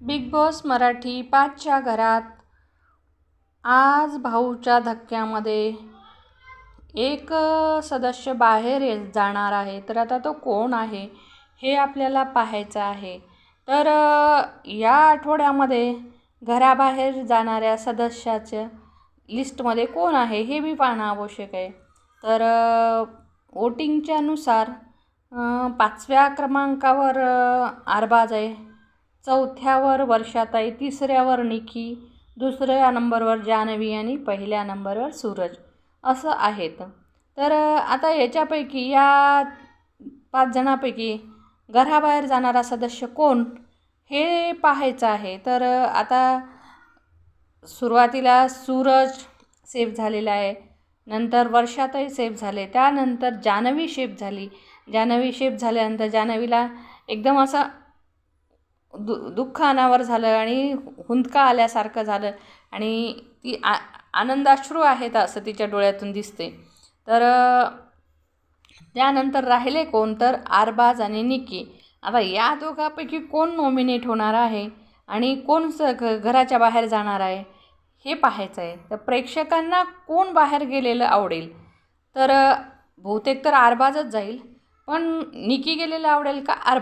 Big boss Marathi पाचच्या घरात. आज भाऊच्या धक्क्यामध्ये एक सदस्य बाहेर ये जाणार आहे. तर आता तो कोण आहे हे आपल्याला पाहायचं आहे. तर या आठवड्यामध्ये घराबाहेर जाणाऱ्या सदस्याच्या लिस्टमध्ये कोण आहे हे बी पाहणं आवश्यक आहे. तर वोटिंगच्यानुसार पाचव्या क्रमांकावर आरबाज आहे. चौथ्यावर वर्षाताई तिसऱ्यावर निखी दुसऱ्या नंबरवर जान्हवी आणि पहिल्या नंबरवर सूरज. असं आहेत. तर आता याच्यापैकी या पाच जणांपैकी घराबाहेर जाणारा सदस्य कोण हे पाहायचं आहे. तर आता सुरुवातीला सूरज सेफ झालेला आहे. नंतर वर्षातही सेफ झाले. त्यानंतर जान्हवी शेफ झाली. जान्हवी शेफ झाल्यानंतर जान्हवीला एकदम असा दु दुःख अनावर झालं आणि हुंदका आल्यासारखं झालं. आणि ती आ आनंदाश्रू आहेत असं तिच्या डोळ्यातून दिसते. तर त्यानंतर राहिले कोण? तर आरबाज आणि निकी. आता या दोघांपैकी कोण नॉमिनेट होणार आहे आणि कोण स घ घराच्या बाहेर जाणार आहे हे पाहायचं आहे. तर प्रेक्षकांना कोण बाहेर गेलेलं आवडेल? तर बहुतेक तर आरबाजच जाईल. पण निकी गेलेलं आवडेल का आर